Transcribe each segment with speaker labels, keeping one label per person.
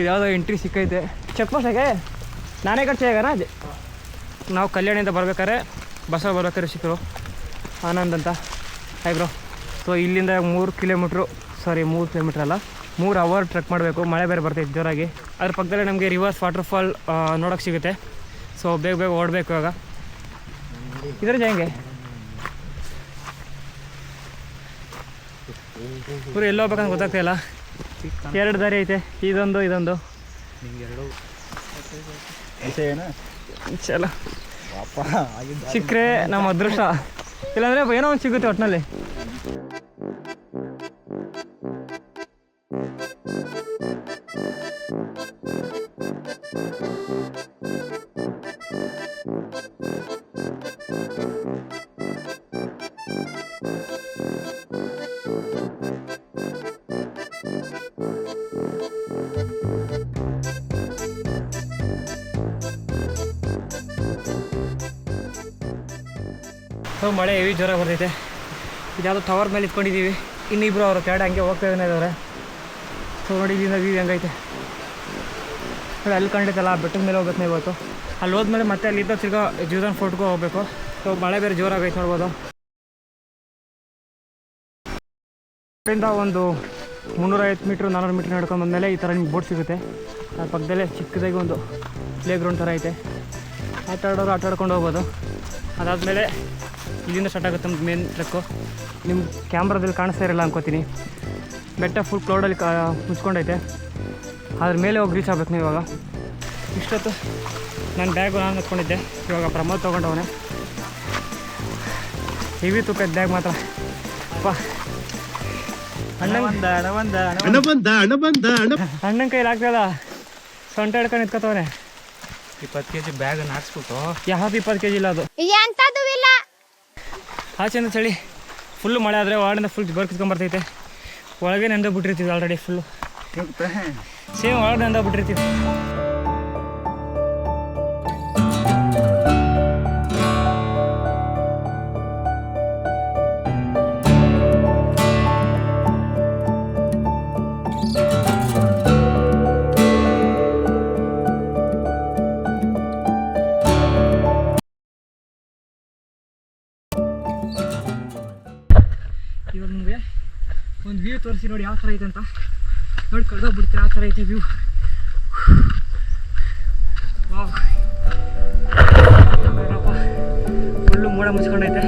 Speaker 1: So ಇದ್ಯಾವುದೋ entry ಸಿಕ್ಕೈತೆ. Check post ಹೇಗೆ? ನಾನೇ ಖರ್ಚು ಹೇಗಾರ ನಾವು ಕಲ್ಯಾಣಿಯಿಂದ ಬರ್ಬೇಕಾದ್ರೆ ಬಸ್ಸಲ್ಲಿ ಬರ್ಬೇಕಾದ್ರೆ ಸಿಕ್ಕರು ಆನಂದ್ ಅಂತ. ಹಾಯ್ ಬ್ರೋ ಸೊ ಇಲ್ಲಿಂದ ಮೂರು ಕಿಲೋಮೀಟ್ರು ಸಾರಿ ಮೂರು ಕಿಲೋಮೀಟ್ರ್ ಅಲ್ಲ. ಮೂರು ಅವರ್ ಟ್ರೆಕ್ ಮಾಡಬೇಕು. ಮಳೆ ಬೇರೆ ಬರ್ತೈತೆ ಜೋರಾಗಿ. ಅದ್ರ ಪಕ್ಕದಲ್ಲೇ ನಮಗೆ ರಿವರ್ಸ್ ವಾಟರ್ಫಾಲ್ ನೋಡೋಕೆ ಸಿಗುತ್ತೆ. ಸೊ ಬೇಗ ಬೇಗ ಓಡಬೇಕು ಇವಾಗ. ಇದ್ರ ಹೆಂಗೆ? ಎಲ್ಲೋ ಹೋಗ್ಬೇಕಂತ ಗೊತ್ತಾಗ್ತಿಲ್ಲ ಎರಡು ದಾರಿ ಐತೆ. ಇದೊಂದು ಇದೊಂದು. ಚಲೋ. ಸಿಕ್ಕರೆ ನಮ್ಮ ಅದೃಷ್ಟ. ಇಲ್ಲಾಂದ್ರೆ ಏನೋ ಒಂದು ಸಿಗುತ್ತೆ ಒಟ್ಟಿನಲ್ಲಿ ಸೊ ಮಳೆ ಹೆವಿ ಜ್ವರ ಬರ್ತೈತೆ ಇದ್ಯಾವುದೋ ಟವರ್ ಮೇಲೆ ಇಟ್ಕೊಂಡಿದ್ದೀವಿ ಇನ್ನಿಬ್ರು ಅವರು ಕೆಳಗಡೆ ಹಂಗೆ ಹೋಗ್ತಾ ಇದ್ದಾರೆ ಸೊ ನೋಡಿ ಇಲ್ಲಿಂದ ವ್ಯೂ ಹೆಂಗೈತೆ. ನೋಡಿ, ಅಲ್ಲಿ ಕಂಡಿತ್ತಲ್ಲ ಬೆಟ್ಟದ ಮೇಲೆ ಹೋಗ್ಬೇಕು ಇವತ್ತು. ಅಲ್ಲಿ ಹೋದ್ಮೇಲೆ ಮತ್ತೆ ಅಲ್ಲಿಂದ ತಿರ್ಗಾ ಜೀವನ್ ಫೋರ್ಟ್ಗೂ ಹೋಗ್ಬೇಕು. ಸೊ ಮಳೆ ಬೇರೆ ಜೋರಾಗೈತೆ ನೋಡ್ಬೋದು. ಒಂದು ಮುನ್ನೂರೈವತ್ತು ಮೀಟ್ರ್ ನಾನ್ನೂರು ಮೀಟ್ರ್ ನಡ್ಕೊಂಡು ಬಂದಮೇಲೆ ಈ ಥರ ನಿಮ್ಗೆ ಬೋಟ್ ಸಿಗುತ್ತೆ. ಅದ್ರ ಪಕ್ಕದಲ್ಲೇ ಚಿಕ್ಕದಾಗಿ ಒಂದು ಪ್ಲೇ ಗ್ರೌಂಡ್ ಥರ ಐತೆ. ಆಟ ಆಡೋರು ಆಟ ಆಡ್ಕೊಂಡು ಹೋಗ್ಬೋದು. ಅದಾದಮೇಲೆ ಇಲ್ಲಿಂದ ಸ್ಟಾರ್ಟ್ ಆಗುತ್ತೆ ನಮ್ದು ಮೇನ್ ಟ್ರಕ್ಕು ನಿಮ್ಮ ಕ್ಯಾಮ್ರಾದಲ್ಲಿ ಕಾಣಿಸ್ತಾ ಇರಲ್ಲ ಅನ್ಕೋತೀನಿ. ಬೆಟ್ಟ ಫುಲ್ ಕ್ಲೌಡಲ್ಲಿ ಕಾ ಮುಚ್ಕೊಂಡೈತೆ. ಅದ್ರ ಮೇಲೆ ಹೋಗಿ ರೀಚ್ ಆಗ್ಬೇಕು ನೀವು ಇವಾಗ. ಇಷ್ಟೊತ್ತು ನಾನು ಬ್ಯಾಗು ನಾನು ಹತ್ಕೊಂಡಿದ್ದೆ. ಇವಾಗ ಪ್ರಮೋದ್ ತೊಗೊಂಡವನೆ. ಹೆವಿ ತೂಕ ಬ್ಯಾಗ್ ಮಾತ್ರ. ಅಪ್ಪ ಅಣ್ಣನ
Speaker 2: ಹಣ ಬಂದ ಅಣ್ಣ ಬಂದ ಹಣ
Speaker 1: ಅಣ್ಣನ ಕೈಲಿ ಆಗ್ತದ ಸೊಂಟ ಹಿಡ್ಕೊಂಡು ನಿಂತ್ಕೊತವನೆ.
Speaker 2: ಇಪ್ಪತ್ತು ಕೆ ಜಿ ಬ್ಯಾಗ್ ನಾಡ್ಸ್ಬಿಟ್ಟು
Speaker 1: ಯಾವ್ದು ಇಪ್ಪತ್ತು ಕೆ ಜಿ ಇಲ್ಲ ಅದು? ಆಚೆಯಿಂದ ಚಳಿ ಫುಲ್ಲು ಮಳೆ ಆದರೆ ಒಳಗಿಂದ ಫುಲ್ ಕಿತ್ಕೊಂಬರ್ತೈತೆ ಒಳಗೆ ನೆಂದ ಬಿಟ್ಟಿರ್ತೀವಿ ಆಲ್ರೆಡಿ ಫುಲ್ಲು ಸೇಮ್ ಒಳಗೆ ನೆಂದ ಬಿಟ್ಟಿರ್ತೀವಿ. ಒಂದು ವ್ಯೂ ತೋರಿಸಿ ನೋಡಿ ಯಾವ ಥರ ಐತೆ ಅಂತ. ನೋಡಿ ಕಳೆದೋಗ್ಬಿಡ್ತೀರ ಆ ಥರ ಐತೆ ವ್ಯೂ ವಾವ್ ಫುಲ್ಲು ಮೋಡ ಮುಚ್ಕೊಂಡೈತೆ.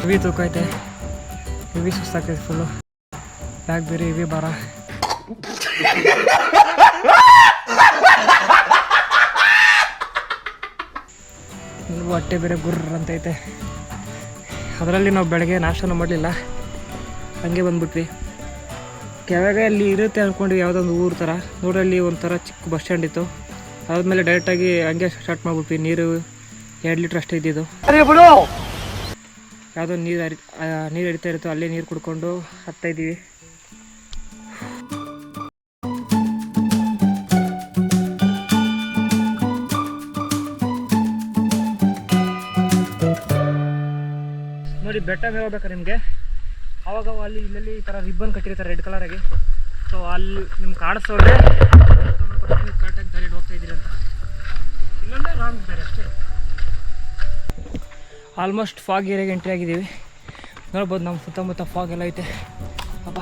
Speaker 1: ಹೆವಿ ತೂಕ ಐತೆ ಹೆವಿ ಸುಸ್ತಾಗ್ತೈತೆ ಫುಲ್ಲು ಬ್ಯಾಗ್ ಬೇರೆ ಇವೆ ಬಾರ ಹೊಟ್ಟೆ ಬೇರೆ ಗುರ್ರ ಅಂತೈತೆ ಅದರಲ್ಲಿ ನಾವು ಬೆಳಗ್ಗೆ ನಾಷ್ಟನೂ ಮಾಡಲಿಲ್ಲ. ಹಂಗೆ ಬಂದ್ಬಿಟ್ವಿ. ಕೆಳಗೆ ಅಲ್ಲಿ ಇರುತ್ತೆ ಅಂದ್ಕೊಂಡು ಯಾವುದೊಂದು ಊರು ಥರ ನೋಡಲ್ಲಿ ಒಂಥರ ಚಿಕ್ಕ ಬಸ್ ಸ್ಟ್ಯಾಂಡ್ ಇತ್ತು. ಅದಾದಮೇಲೆ ಡೈರೆಕ್ಟಾಗಿ ಹಂಗೆ ಸ್ಟಾರ್ಟ್ ಮಾಡ್ಬಿಟ್ವಿ. ನೀರು ಎರಡು ಲೀಟ್ರ್ ಅಷ್ಟೇ ಇದ್ದಿದ್ದು. ಯಾವುದೋ ನೀರು ಹರಿ ನೀರು ಹರಿತಾ ಇರುತ್ತೋ ಅಲ್ಲೇ ನೀರು ಕುಡ್ಕೊಂಡು ಹತ್ತಾ ಇದ್ದೀವಿ. ಬೆಟ್ಟ ಹೋಗ್ಬೇಕಾರೆ ನಿಮಗೆ? ಅವಾಗ ಅಲ್ಲಿ ಇಲ್ಲೆಲ್ಲಿ ಈ ಥರ ರಿಬ್ಬನ್ ಕಟ್ಟಿರ್ತಾರೆ ರೆಡ್ ಕಲರಾಗಿ ಸೊ ಅಲ್ಲಿ ನಿಮ್ಗೆ ಕಾಣಿಸೋದ್ರೆ ಕರೆಕ್ಟಾಗಿ ದಾರಿ ಹೋಗ್ತಾ ಇದ್ದೀರಿ ಅಂತ. ಇಲ್ಲೊಂದೇ ರಾಂಗ್ ಬೇರೆ ಅಷ್ಟೇ. ಆಲ್ಮೋಸ್ಟ್ ಫಾಗ್ ಏರಿಯಾಗೆ ಎಂಟ್ರಿ ಆಗಿದ್ದೀವಿ. ನೋಡ್ಬೋದು ನಮ್ಮ ಸುತ್ತಮುತ್ತ ಫಾಗ್ ಎಲ್ಲ ಐತೆ. ಅಪ್ಪ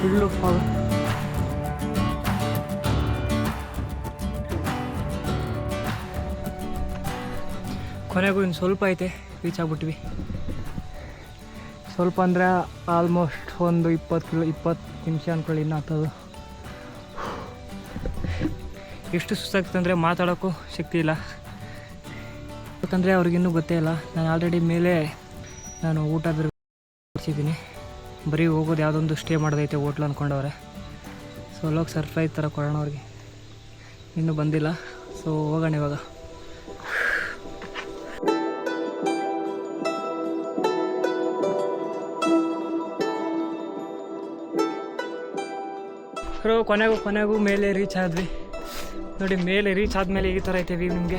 Speaker 1: ಫುಲ್ಲು ಫಾಗ್ ಕೊನೆಗೂ ಇನ್ನು ಸ್ವಲ್ಪ ಐತೆ ರೀಚ್ ಆಗ್ಬಿಟ್ವಿ. ಸ್ವಲ್ಪ ಅಂದರೆ ಆಲ್ಮೋಸ್ಟ್ ಒಂದು ಇಪ್ಪತ್ತು ಕಿಲೋ, ಇಪ್ಪತ್ತು ನಿಮಿಷ ಅಂದ್ಕೊಳ್ಳಿ ಇನ್ನು ಆಗ್ತದೆ. ಎಷ್ಟು ಸುಸ್ತಾಗ್ತದೆ ಅಂದರೆ ಮಾತಾಡೋಕ್ಕೂ ಶಕ್ತಿ ಇಲ್ಲ. ಯಾಕಂದರೆ ಅವ್ರಿಗಿನ್ನೂ ಗೊತ್ತೇ ಇಲ್ಲ. ನಾನು ಆಲ್ರೆಡಿ ಮೇಲೆ ನಾನು ಊಟ ಬೇರೆ ಬರೀ ಹೋಗೋದು ಯಾವುದೊಂದು ಸ್ಟೇ ಮಾಡೋದೈತೆ ಹೋಟ್ಲು ಅಂದ್ಕೊಂಡವ್ರೆ ಸೊ ಅಲ್ಲೋಗಿ ಸರ್ಪ್ರೈಸ್ ಥರ ಕೊಡೋಣ ಅವ್ರಿಗೆ. ಇನ್ನೂ ಬಂದಿಲ್ಲ. ಸೊ ಹೋಗೋಣ ಇವಾಗ. ಬ್ರೋ ಕೊನೆಗೂ ಕೊನೆಗೂ ಮೇಲೆ ರೀಚ್ ಆದ್ವಿ. ನೋಡಿ, ಮೇಲೆ ರೀಚ್ ಆದ್ಮೇಲೆ ಈ ಥರ ಐತೆ ವ್ಯೂ ನಿಮಗೆ.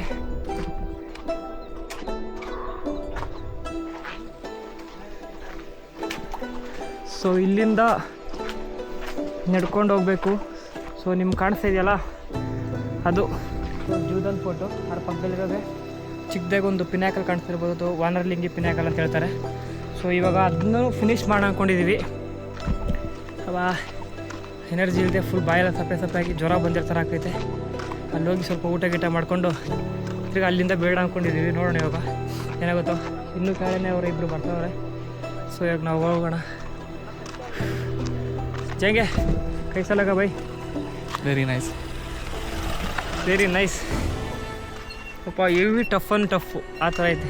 Speaker 1: ಸೊ ಇಲ್ಲಿಂದ ನಡ್ಕೊಂಡು ಹೋಗಬೇಕು. ಸೊ ನಿಮ್ಗೆ ಕಾಣಿಸ್ತಾ ಇದೆಯಲ್ಲ? ಅದು ಜೂದಲ್ ಫೋಟೋ ಅದ್ರ ಪಕ್ಕದಲ್ಲಿರೋದೆ ಚಿಕ್ಕದಾಗಿ ಒಂದು ಪಿನಾಕಲ್ ಕಾಣಿಸ್ತಿರ್ಬೋದು. ವಾನರ್ಲಿಂಗಿ ಪಿನಾಕಲ್ ಅಂತ ಹೇಳ್ತಾರೆ. ಸೊ ಇವಾಗ ಅದನ್ನು ಫಿನಿಶ್ ಮಾಡೋಣ ಅಂದ್ಕೊಂಡಿದ್ದೀವಿ ಅವಾ ಎನರ್ಜಿ ಇಲ್ಲದೆ ಫುಲ್ ಬಾಯೆಲ್ಲ ಸಪ್ಪೆ ಸಪ್ಪೆಯಾಗಿ ಜ್ವರ ಬಂದಿರ್ತಾರೆ ಆಗ್ತೈತೆ ಅಲ್ಲಿ ಹೋಗಿ ಸ್ವಲ್ಪ ಊಟ ಗೀಟ ಮಾಡಿಕೊಂಡು ತಿರ್ಗಿ ಅಲ್ಲಿಂದ ಬೇಡ ಅಂದ್ಕೊಂಡಿದ್ದೀವಿ ನೋಡೋಣ ಇವಾಗ. ಏನಾಗುತ್ತೋ ಇನ್ನೂ ಕಾಳೆನೇ ಅವರು ಇಬ್ಬರು ಬರ್ತಾವ್ರೆ. ಸೊ ಇವಾಗ ನಾವು ಹೋಗೋಣ. ಜಂಗೆ ಕೈ ಸಲಗ bye.
Speaker 2: Very nice
Speaker 1: very nice ಪಾಪ ಎವಿ ಟಫ್ ಅನ್ ಟಫ್ ಆ ಥರ ಐತೆ.